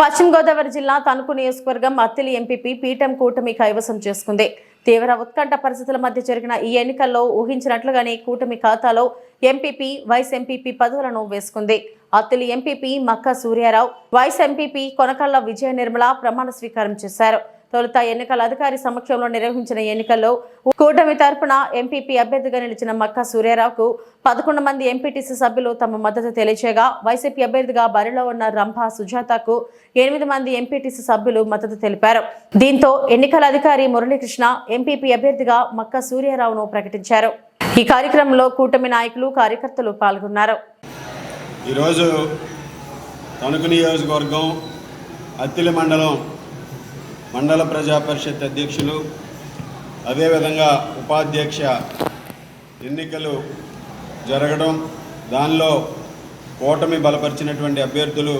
పశ్చిమ గోదావరి జిల్లా తణుకు నియోజకవర్గం అత్తిలి ఎంపీపీ పీఠం కూటమి కైవసం చేసుకుంది. తీవ్ర ఉత్కంఠ పరిస్థితుల మధ్య జరిగిన ఈ ఎన్నికల్లో ఊహించినట్లుగానే కూటమి ఖాతాలో ఎంపీపీ వైస్ ఎంపీపీ పదవులను వేసుకుంది. Attili MPP Makka Suryarao vice MPP Konakalla Vijaya Nirmala ప్రమాణ స్వీకారం చేశారు. తొలుత ఎన్నికల అధికారి సమక్షంలో నిర్వహించిన ఎన్నికల్లో కూటమి తరపున ఎంపీపీ అభ్యర్థిగా నిలిచిన మక్కా సూర్యారావుకు పదకొండు మంది ఎంపీటీసీ సభ్యులు తమ మద్దతు తెలియచేయగా వైసీపీ అభ్యర్థిగా బరిలో ఉన్న రంభా సుజాతకు ఎనిమిది మంది ఎంపీటీసీ సభ్యులు మద్దతు తెలిపారు. దీంతో ఎన్నికల అధికారి మురళీకృష్ణ ఎంపీపీ అభ్యర్థిగా మక్కా సూర్యారావును ప్రకటించారు. ఈ కార్యక్రమంలో కూటమి నాయకులు కార్యకర్తలు పాల్గొన్నారు. ఈరోజు తణుకు నియోజకవర్గం అత్తిలి మండలం మండల ప్రజా పరిషత్ అధ్యక్షులు అదేవిధంగా ఉపాధ్యక్ష ఎన్నికలు జరగడం దానిలో కూటమి బలపరిచినటువంటి అభ్యర్థులు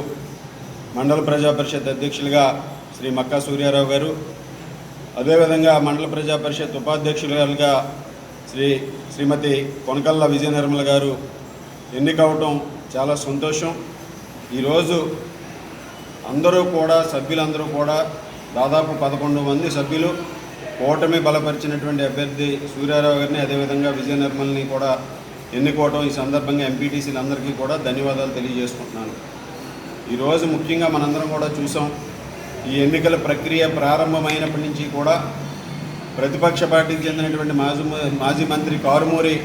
మండల ప్రజా పరిషత్ అధ్యక్షులుగా శ్రీ మక్కా సూర్యారావు గారు అదేవిధంగా మండల ప్రజా పరిషత్ ఉపాధ్యక్షులుగా శ్రీ శ్రీమతి కొనకల్ల విజయ నిర్మల గారు ఎన్నికవటం చాలా సంతోషం. ఈరోజు అందరూ కూడా సభ్యులందరూ కూడా దాదాపు పదకొండు మంది సభ్యులు ఓటమి బలపరిచినటువంటి అభ్యర్థి సూర్యారావు గారిని అదేవిధంగా విజయ నిర్మల్ని కూడా ఎన్నుకోవటం ఈ సందర్భంగా ఎంపీటీసీలందరికీ కూడా ధన్యవాదాలు తెలియజేసుకుంటున్నాను. ఈరోజు ముఖ్యంగా మనందరం కూడా చూసాం ఈ ఎన్నికల ప్రక్రియ ప్రారంభమైనప్పటి నుంచి కూడా ప్రతిపక్ష పార్టీకి చెందినటువంటి మాజీ మాజీ మంత్రి కారుమూరి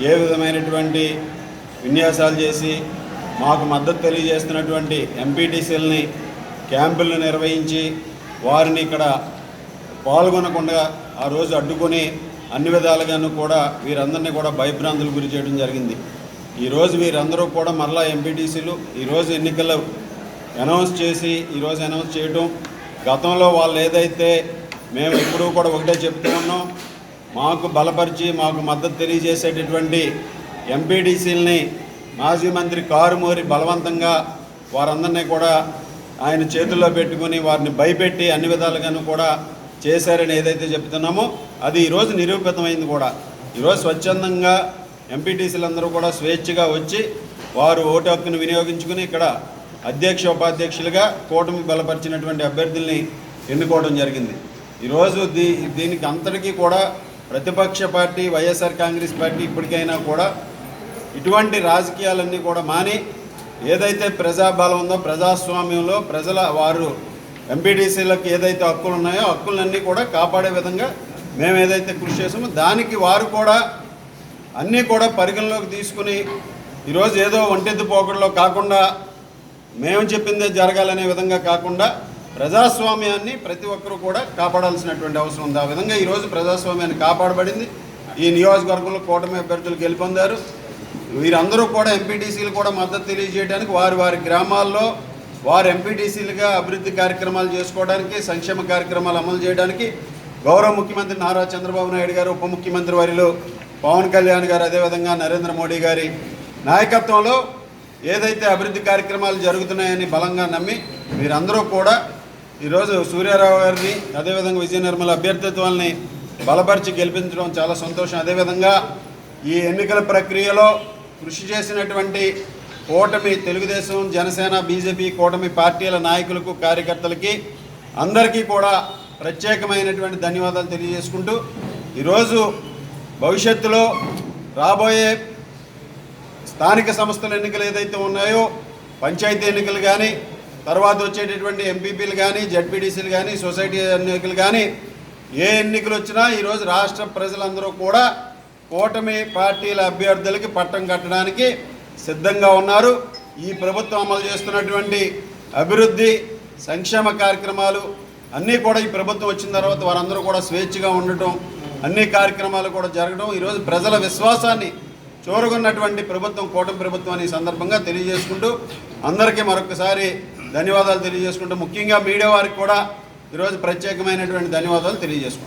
ఏ విధమైనటువంటి విన్యాసాలు చేసి మాకు మద్దతు తెలియజేస్తున్నటువంటి ఎంపీటీసీలని క్యాంపులను నిర్వహించి వారిని ఇక్కడ పాల్గొనకుండా ఆ రోజు అడ్డుకొని అన్ని విధాలుగాను కూడా వీరందరినీ కూడా భయభ్రాంతులు గురి చేయడం జరిగింది. ఈరోజు వీరందరూ కూడా మరలా ఎంపీటీసీలు ఈరోజు ఎన్నికలు అనౌన్స్ చేసి ఈరోజు అనౌన్స్ చేయడం గతంలో వాళ్ళు ఏదైతే మేము ఎప్పుడూ కూడా ఒకటే చెప్తూ ఉన్నాం మాకు బలపరిచి మాకు మద్దతు తెలియజేసేటటువంటి ఎంపీడీసీలని మాజీ మంత్రి కారుమూరి బలవంతంగా వారందరినీ కూడా ఆయన చేతుల్లో పెట్టుకుని వారిని భయపెట్టి అన్ని విధాలుగాను కూడా చేశారని ఏదైతే చెప్తున్నామో అది ఈరోజు నిరూపితమైంది కూడా. ఈరోజు స్వచ్ఛందంగా ఎంపీటీసీలందరూ కూడా స్వేచ్ఛగా వచ్చి వారు ఓటు హక్కును వినియోగించుకుని ఇక్కడ అధ్యక్ష ఉపాధ్యక్షులుగా కూటమి బలపరిచినటువంటి అభ్యర్థుల్ని ఎన్నుకోవడం జరిగింది. ఈరోజు దీ దీనికి అంతటికీ కూడా ప్రతిపక్ష పార్టీ వైఎస్ఆర్ కాంగ్రెస్ పార్టీ ఇప్పటికైనా కూడా ఇటువంటి రాజకీయాలన్నీ కూడా మాని ఏదైతే ప్రజాబలం ఉందో ప్రజాస్వామ్యంలో ప్రజల వారు ఎంపీటీసీలకు ఏదైతే హక్కులు ఉన్నాయో హక్కులన్నీ కూడా కాపాడే విధంగా మేము ఏదైతే కృషి చేసామో దానికి వారు కూడా అన్నీ కూడా పరిగణలోకి తీసుకుని ఈరోజు ఏదో ఒంటెద్దు పోకడలో కాకుండా మేము చెప్పిందే జరగాలనే విధంగా కాకుండా ప్రజాస్వామ్యాన్ని ప్రతి ఒక్కరూ కూడా కాపాడాల్సినటువంటి అవసరం ఉంది. ఆ విధంగా ఈరోజు ప్రజాస్వామ్యాన్ని కాపాడబడింది. ఈ నియోజకవర్గంలో కూటమి అభ్యర్థులు గెలుపొందారు. వీరందరూ కూడా ఎంపీటీసీలు కూడా మద్దతు తెలియజేయడానికి వారి వారి గ్రామాల్లో వారు ఎంపీటీసీలుగా అభివృద్ధి కార్యక్రమాలు చేసుకోవడానికి సంక్షేమ కార్యక్రమాలు అమలు చేయడానికి గౌరవ ముఖ్యమంత్రి నారా చంద్రబాబు నాయుడు గారు ఉప ముఖ్యమంత్రి వారిలో పవన్ కళ్యాణ్ గారు అదేవిధంగా నరేంద్ర మోడీ గారి నాయకత్వంలో ఏదైతే అభివృద్ధి కార్యక్రమాలు జరుగుతున్నాయని బలంగా నమ్మి మీరందరూ కూడా ఈరోజు సూర్యారావు గారిని అదేవిధంగా విజయ నిర్మల అభ్యర్థిత్వాల్ని బలపరిచి గెలిపించడం చాలా సంతోషం. అదేవిధంగా ఈ ఎన్నికల ప్రక్రియలో కృషి చేసినటువంటి కూటమి తెలుగుదేశం జనసేన బీజేపీ కూటమి పార్టీల నాయకులకు కార్యకర్తలకి అందరికీ కూడా ప్రత్యేకమైనటువంటి ధన్యవాదాలు తెలియజేసుకుంటూ ఈరోజు భవిష్యత్తులో రాబోయే స్థానిక సంస్థల ఎన్నికలు ఏదైతే ఉన్నాయో పంచాయతీ ఎన్నికలు కానీ తర్వాత వచ్చేటటువంటి ఎంపీపీలు కానీ జడ్పీటీసీలు కానీ సొసైటీ ఎన్నికలు కానీ ఏ ఎన్నికలు వచ్చినా ఈరోజు రాష్ట్ర ప్రజలందరూ కూడా కూటమి పార్టీల అభ్యర్థులకి పట్టం కట్టడానికి సిద్ధంగా ఉన్నారు. ఈ ప్రభుత్వం అమలు చేస్తున్నటువంటి అభివృద్ధి సంక్షేమ కార్యక్రమాలు అన్నీ కూడా ఈ ప్రభుత్వం వచ్చిన తర్వాత వారందరూ కూడా స్వేచ్ఛగా ఉండటం అన్ని కార్యక్రమాలు కూడా జరగడం ఈరోజు ప్రజల విశ్వాసాన్ని చూరగొన్నటువంటి ప్రభుత్వం కూటమి ప్రభుత్వం అనే సందర్భంగా తెలియజేసుకుంటూ అందరికీ మరొకసారి ధన్యవాదాలు తెలియజేసుకుంటూ ముఖ్యంగా మీడియా వారికి కూడా ఈరోజు ప్రత్యేకమైనటువంటి ధన్యవాదాలు తెలియజేసుకుంటాం